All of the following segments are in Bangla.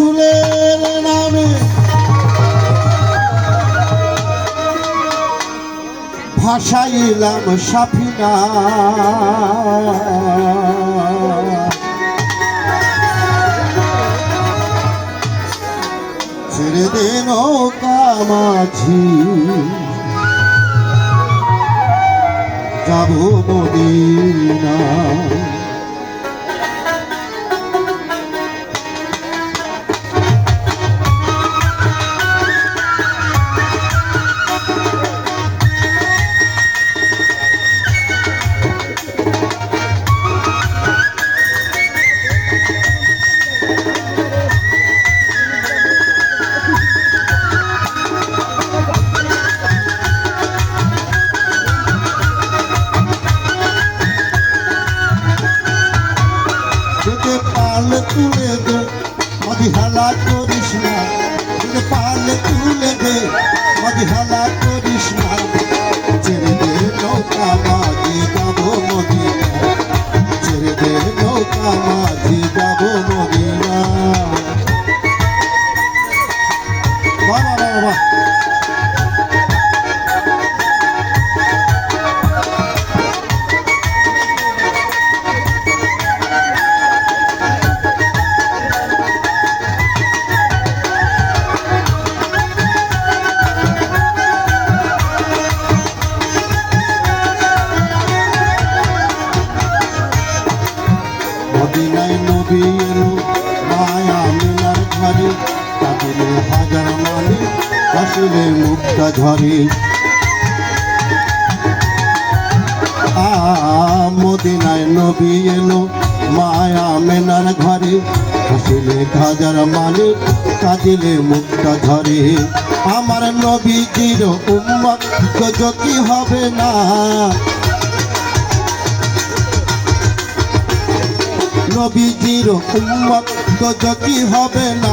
রাসুলের নামে। ভাসাইলাম সাফিনা। ছেড়ে দে নৌকা মাঝি। যাব মদিনা যেতে পাল তুলে দে মদি হালা করিস না। যেতে পাল তুলে দে মদি হালা করিস না। ছেড়ে দে নৌকা, মাঝি যাব মদিনা ছেড়ে দে নৌকা, মাঝি যাব আসলে মুক্তা ঝরে। মদিনায় নবী এলো, মায়া মেনার ঘরে। হাসিলে হাজার মানে কাঁদিলে মুক্তা ঝরে আমার নবীজির উম্মত কি হবে না। নবীজির উম্মত তো কি হবে না।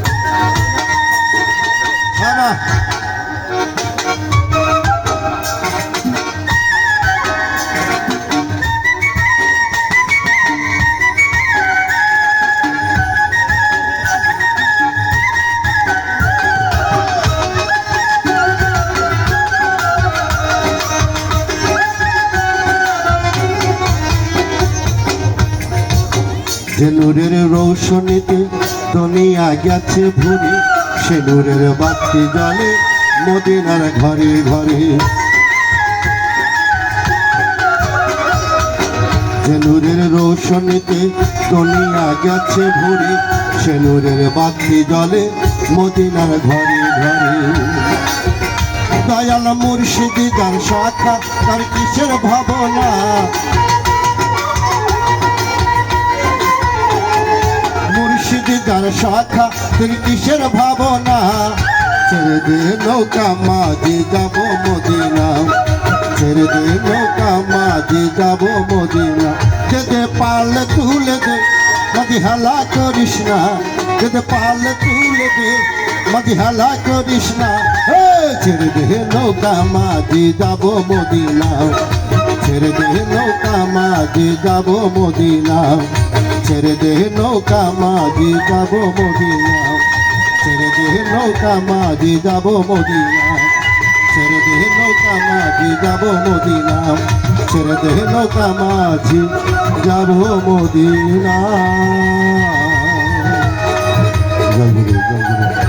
যে নূরের রৌশনীতে দুনিয়া গেছে ভরে সে নূরের বাতি জলে মদিনার ঘরে ঘরে। যে নূরের রৌশনীতে দুনিয়া গেছে ভরে সে নূরের বাতি জলে মদিনার ঘরে ঘরে। দয়াল মুর্শিদি যার শাখা তার কিসের ভাবনা? মুর্শিদি শাখা তুই কিসের ভাবনা? ছেড়ে দে নৌকা, মাঝি যাব মদিনা। ছেড়ে দে নৌকা, মাঝি যাব মদিনা। যেতে পারলে তুলে দে মদি হালা করিস না। যেতে পারলে তুলে দে মদি হালা করিস না। ছেড়ে দে নৌকা, মাঝি যাব মদিনা। ছেড়ে দে নৌকা, মাঝি যাব মদিনা। ছেড়ে দে নৌকা, মাঝি যাব মদিনা ছেড়ে দে নৌকা, মাঝি যাব মদিনা ছেড়ে দে নৌকা, মাঝি যাব মদিনা ছেড়ে দে নৌকা, মাঝি যাব মদিনা জয় গুরু জয় গুরু।